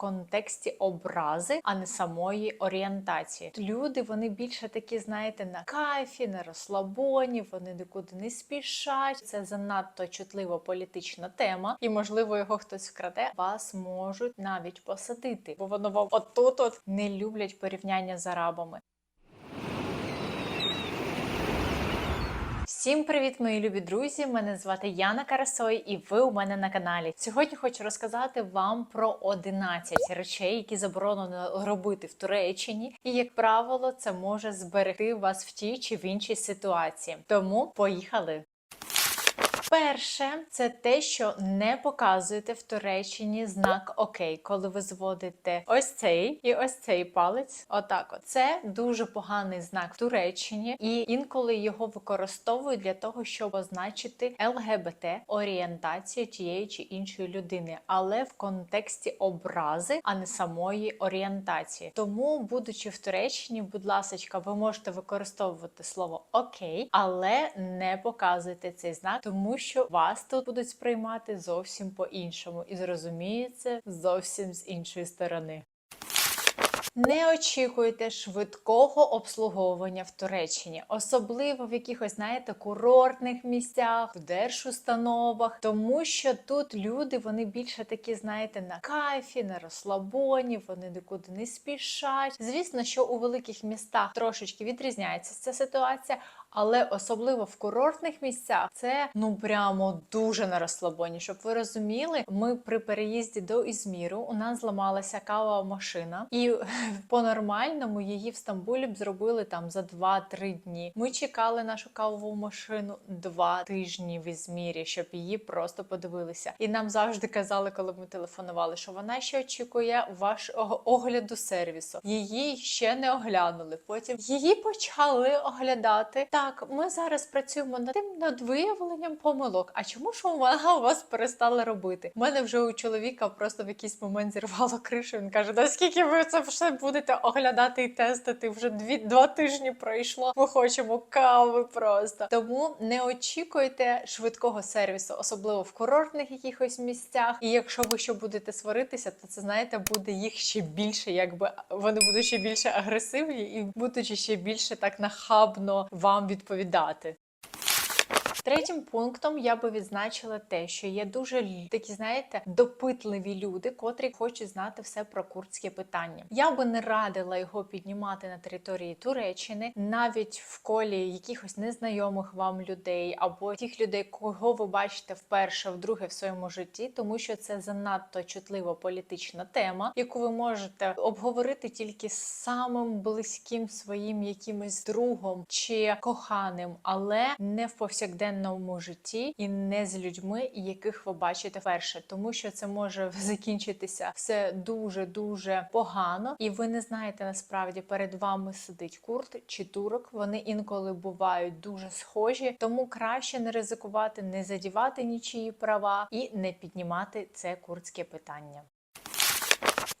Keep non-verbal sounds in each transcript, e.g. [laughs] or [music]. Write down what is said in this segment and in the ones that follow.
контексті образи, а не самої орієнтації. Люди вони більше такі, знаєте, на кайфі, на розслабоні, вони нікуди не спішать. Це занадто чутлива політична тема, і можливо його хтось вкраде. Вас можуть навіть посадити, бо воно вам отут от не люблять порівняння з арабами. Всім привіт, мої любі друзі! Мене звати Яна Карасой, і ви у мене на каналі. Сьогодні хочу розказати вам про 11 речей, які заборонено робити в Туреччині, і як правило, це може зберегти вас в тій чи в іншій ситуації. Тому поїхали! Перше, це те, що не показуєте в Туреччині знак Окей, коли ви зводите ось цей і ось цей палець. Отак, от. це дуже поганий знак в Туреччині, і інколи його використовують для того, щоб означити ЛГБТ орієнтацію тієї чи іншої людини, але в контексті образи, а не самої орієнтації. Тому, будучи в Туреччині, будь ласка, ви можете використовувати слово Окей, але не показуйте цей знак, тому що вас тут будуть сприймати зовсім по-іншому і зрозуміється зовсім з іншої сторони. Не очікуйте швидкого обслуговування в Туреччині, особливо в якихось, знаєте, курортних місцях, в держустановах, тому що тут люди вони більше такі, знаєте, на кайфі, на розслабоні, вони нікуди не спішать. Звісно, що у великих містах трошечки відрізняється ця ситуація. Але особливо в курортних місцях це ну прямо дуже на розслабоні. Щоб ви розуміли, ми при переїзді до Ізміру у нас зламалася кавова машина, і [laughs] по-нормальному її в Стамбулі б зробили там за 2-3 дні. Ми чекали нашу кавову машину два тижні в Ізмірі, щоб її просто подивилися. І нам завжди казали, коли ми телефонували, що вона ще очікує вашого огляду сервісу. Її ще не оглянули. Потім її почали оглядати. Так, ми зараз працюємо над тим над виявленням помилок. А чому ж вона у вас перестала робити? У мене вже у чоловіка просто в якийсь момент зірвало кришу. Він каже: Да скільки ви це все будете оглядати і тестити? Вже дві два тижні пройшло. Ми хочемо кави просто. Тому не очікуйте швидкого сервісу, особливо в курортних якихось місцях. І якщо ви ще будете сваритися, то це знаєте, буде їх ще більше, якби вони будуть ще більше агресивні і будуть ще більше так нахабно вам відповідати. Третім пунктом я би відзначила те, що є дуже такі, знаєте, допитливі люди, котрі хочуть знати все про курдське питання. Я би не радила його піднімати на території Туреччини, навіть в колі якихось незнайомих вам людей або тих людей, кого ви бачите вперше, вдруге в своєму житті, тому що це занадто чутлива політична тема, яку ви можете обговорити тільки з самим близьким своїм якимось другом чи коханим, але не в повсякденному житті і не з людьми, яких ви бачите вперше, тому що це може [laughs] закінчитися все дуже дуже погано, і ви не знаєте насправді перед вами сидить курт чи турок. Вони інколи бувають дуже схожі, тому краще не ризикувати, не задівати нічиї права і не піднімати це курдське питання.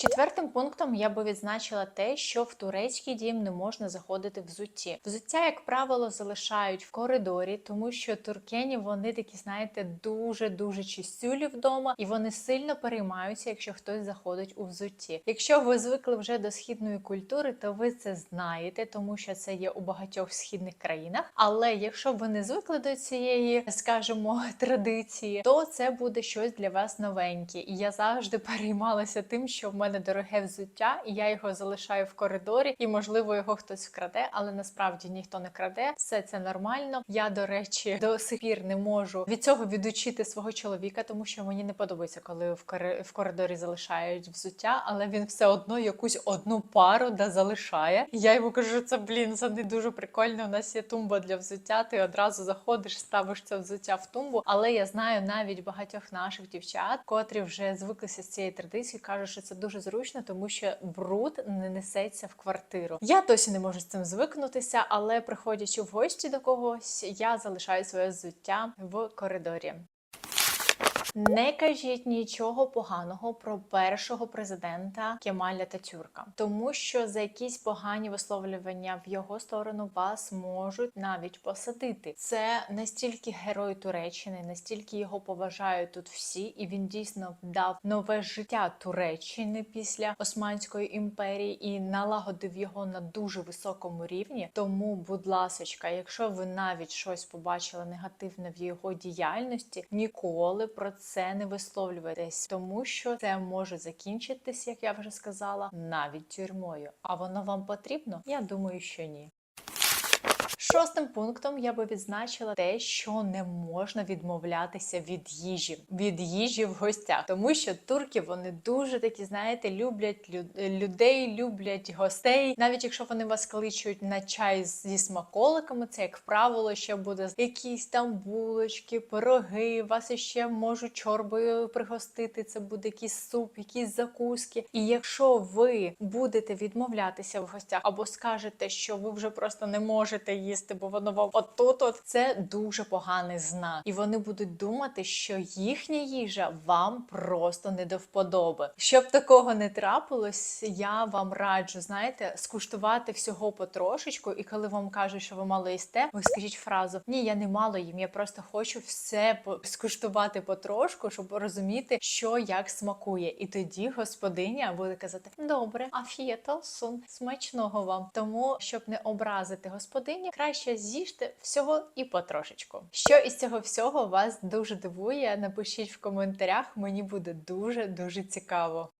Четвертим пунктом я би відзначила те, що в турецький дім не можна заходити взутті. Взуття, як правило, залишають в коридорі, тому що туркені вони такі, знаєте, дуже дуже чистюлі вдома, і вони сильно переймаються, якщо хтось заходить у взутті. Якщо ви звикли вже до східної культури, то ви це знаєте, тому що це є у багатьох східних країнах. Але якщо ви не звикли до цієї, скажімо, [laughs] традиції, то це буде щось для вас новеньке. І я завжди переймалася тим, що в мене дороге взуття, і я його залишаю в коридорі, і можливо його хтось вкраде, але насправді ніхто не краде. Все це нормально. Я, до речі, до сих пір не можу від цього відучити свого чоловіка, тому що мені не подобається, коли в кори- в коридорі залишають взуття, але він все одно якусь одну пару да залишає. Я йому кажу, це блін, це не дуже прикольно. У нас є тумба для взуття. Ти одразу заходиш, ставиш це взуття в тумбу. Але я знаю навіть багатьох наших дівчат, котрі вже звиклися з цієї традиції, кажуть, що це дуже зручно, тому що бруд не несеться в квартиру. Я досі не можу з цим звикнутися, але приходячи в гості до когось, я залишаю своє взуття в коридорі. Не кажіть нічого поганого про першого президента Кемаля Татюрка, тому що за якісь погані висловлювання в його сторону вас можуть навіть посадити. Це настільки герой Туреччини, настільки його поважають тут всі, і він дійсно дав нове життя Туреччини після Османської імперії і налагодив його на дуже високому рівні. Тому, будь ласочка, якщо ви навіть щось побачили негативне в його діяльності, ніколи про це не висловлюватись, тому що це може закінчитись, як я вже сказала, навіть тюрмою. А воно вам потрібно? Я думаю, що ні. Шостим пунктом я би відзначила те, що не можна відмовлятися від їжі, від їжі в гостях, тому що турки вони дуже такі, знаєте, люблять лю- людей, люблять гостей. Навіть якщо вони вас кличуть на чай зі смаколиками, це як правило ще буде якісь там булочки, пироги. Вас ще можуть чорбою пригостити. Це буде якийсь суп, якісь закуски. І якщо ви будете відмовлятися в гостях або скажете, що ви вже просто не можете їсти, бо воно вам отут, от це дуже поганий знак. І вони будуть думати, що їхня їжа вам просто не до вподоби. Щоб такого не трапилось, я вам раджу, знаєте, скуштувати всього потрошечку, і коли вам кажуть, що ви мало їсте, ви скажіть фразу: Ні, я не мало їм, я просто хочу все скуштувати потрошку, щоб розуміти, що як смакує. І тоді господиня буде казати: Добре, афієто сун, смачного вам. Тому, щоб не образити господині, краще з'їжте всього і потрошечку. Що із цього всього вас дуже дивує? Напишіть в коментарях, мені буде дуже дуже цікаво.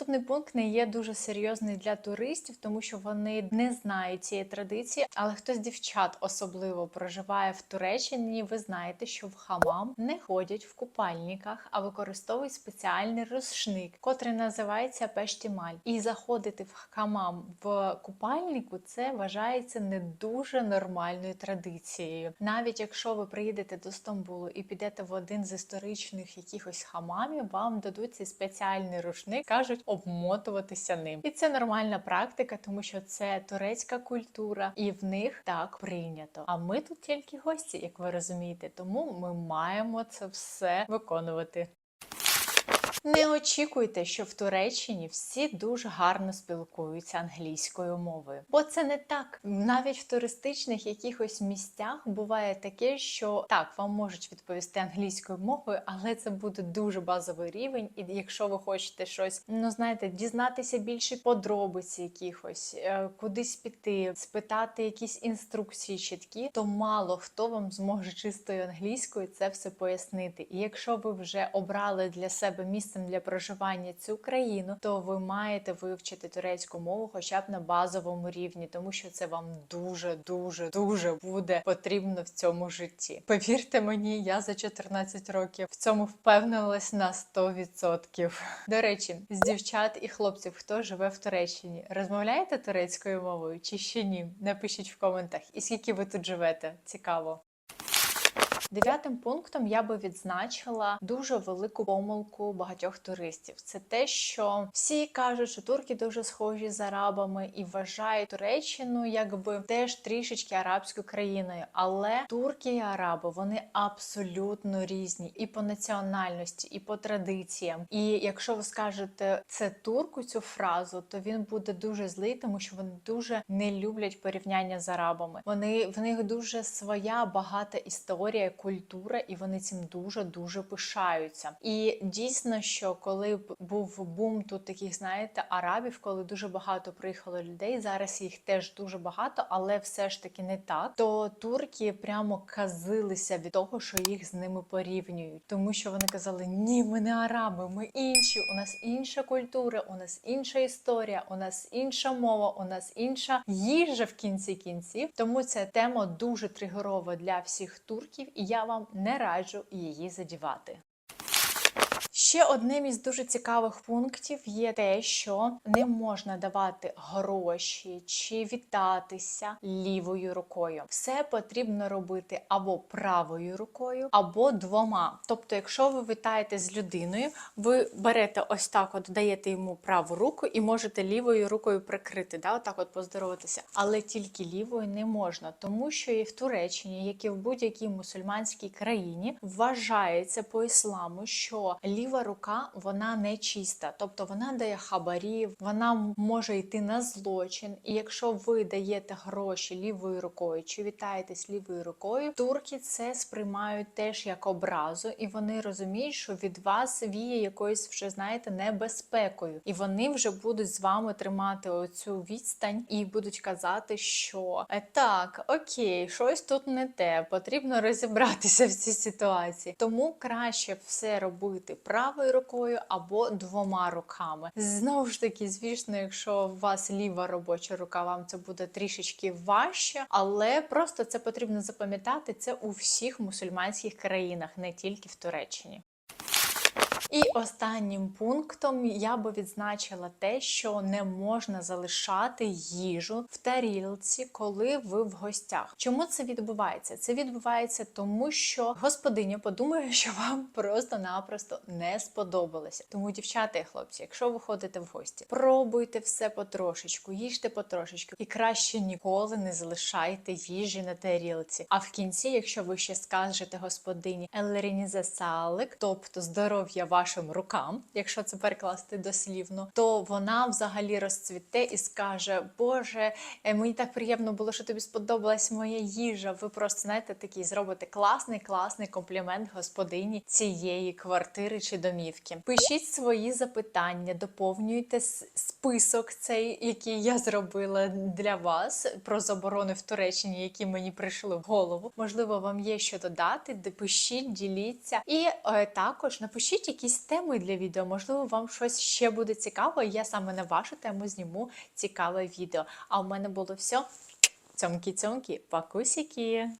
Наступний пункт не є дуже серйозний для туристів, тому що вони не знають цієї традиції. Але хтось з дівчат особливо проживає в Туреччині. Ви знаєте, що в хамам не ходять в купальниках, а використовують спеціальний розшник, котрий називається пештімаль. І заходити в хамам в купальнику це вважається не дуже нормальною традицією. Навіть якщо ви приїдете до Стамбулу і підете в один з історичних якихось хамамів, вам дадуть цей спеціальний рушник, кажуть обмотуватися ним. І це нормальна практика, тому що це турецька культура, і в них так прийнято. А ми тут тільки гості, як ви розумієте, тому ми маємо це все виконувати. Не очікуйте, що в Туреччині всі дуже гарно спілкуються англійською мовою, бо це не так. Навіть в туристичних якихось місцях буває таке, що так вам можуть відповісти англійською мовою, але це буде дуже базовий рівень. І якщо ви хочете щось, ну знаєте, дізнатися більше подробиці якихось, е, кудись піти, спитати якісь інструкції чіткі, то мало хто вам зможе чистою англійською це все пояснити. І якщо ви вже обрали для себе місцем для проживання цю країну, то ви маєте вивчити турецьку мову, хоча б на базовому рівні, тому що це вам дуже, дуже, дуже буде потрібно в цьому житті. Повірте мені, я за 14 років в цьому впевнилась на 100%. До речі, з дівчат і хлопців, хто живе в Туреччині, розмовляєте турецькою мовою чи ще ні? Напишіть в коментах. І скільки ви тут живете? Цікаво. Дев'ятим пунктом я би відзначила дуже велику помилку багатьох туристів. Це те, що всі кажуть, що турки дуже схожі з арабами і вважають Туреччину якби теж трішечки арабською країною. Але турки і араби вони абсолютно різні і по національності, і по традиціям. І якщо ви скажете це турку цю фразу, то він буде дуже злий, тому що вони дуже не люблять порівняння з арабами. Вони в них дуже своя багата історія культура, і вони цим дуже дуже пишаються. І дійсно, що коли б був бум тут таких, знаєте, арабів, коли дуже багато приїхало людей, зараз їх теж дуже багато, але все ж таки не так. То турки прямо казилися від того, що їх з ними порівнюють, тому що вони казали: Ні, ми не араби, ми інші. У нас інша культура, у нас інша історія, у нас інша мова, у нас інша їжа в кінці кінців. Тому ця тема дуже тригерова для всіх турків, і я вам не раджу її задівати. Ще одним із дуже цікавих пунктів є те, що не можна давати гроші чи вітатися лівою рукою. Все потрібно робити або правою рукою, або двома. Тобто, якщо ви вітаєте з людиною, ви берете ось так, от даєте йому праву руку і можете лівою рукою прикрити, да, отак от поздороватися. Але тільки лівою не можна, тому що і в Туреччині, як і в будь-якій мусульманській країні, вважається по ісламу, що ліва рука вона не чиста, тобто вона дає хабарів, вона може йти на злочин. І якщо ви даєте гроші лівою рукою чи вітаєтесь лівою рукою, турки це сприймають теж як образу, і вони розуміють, що від вас віє якоюсь вже знаєте небезпекою, і вони вже будуть з вами тримати оцю відстань і будуть казати, що «Е, так, окей, щось тут не те, потрібно розібратися в цій ситуації. Тому краще все робити правою рукою або двома руками. Знову ж таки, звісно, якщо у вас ліва робоча рука, вам це буде трішечки важче, але просто це потрібно запам'ятати це у всіх мусульманських країнах, не тільки в Туреччині. І останнім пунктом я би відзначила те, що не можна залишати їжу в тарілці, коли ви в гостях. Чому це відбувається? Це відбувається тому, що господиня подумає, [laughs] що вам просто-напросто не сподобалося. Тому, дівчата і хлопці, якщо ви ходите в гості, пробуйте все потрошечку, їжте потрошечку, і краще ніколи не залишайте їжі на тарілці. А в кінці, якщо ви ще скажете господині Елерініза Салик, тобто здоров'я вашим рукам, якщо це перекласти дослівно, то вона взагалі розцвіте і скаже: Боже, е, мені так приємно було, що тобі сподобалась моя їжа. Ви просто знаєте такий зробите класний, класний комплімент господині цієї квартири чи домівки. Пишіть свої запитання, доповнюйте список цей, який я зробила для вас про заборони в Туреччині, які мені прийшли в голову. Можливо, вам є що додати. де Пишіть, діліться. І е, також напишіть якісь теми для відео. Можливо, вам щось ще буде цікаво. і Я саме на вашу тему зніму цікаве відео. А у мене було все. Цьомкі-цьомкі, пакусіки!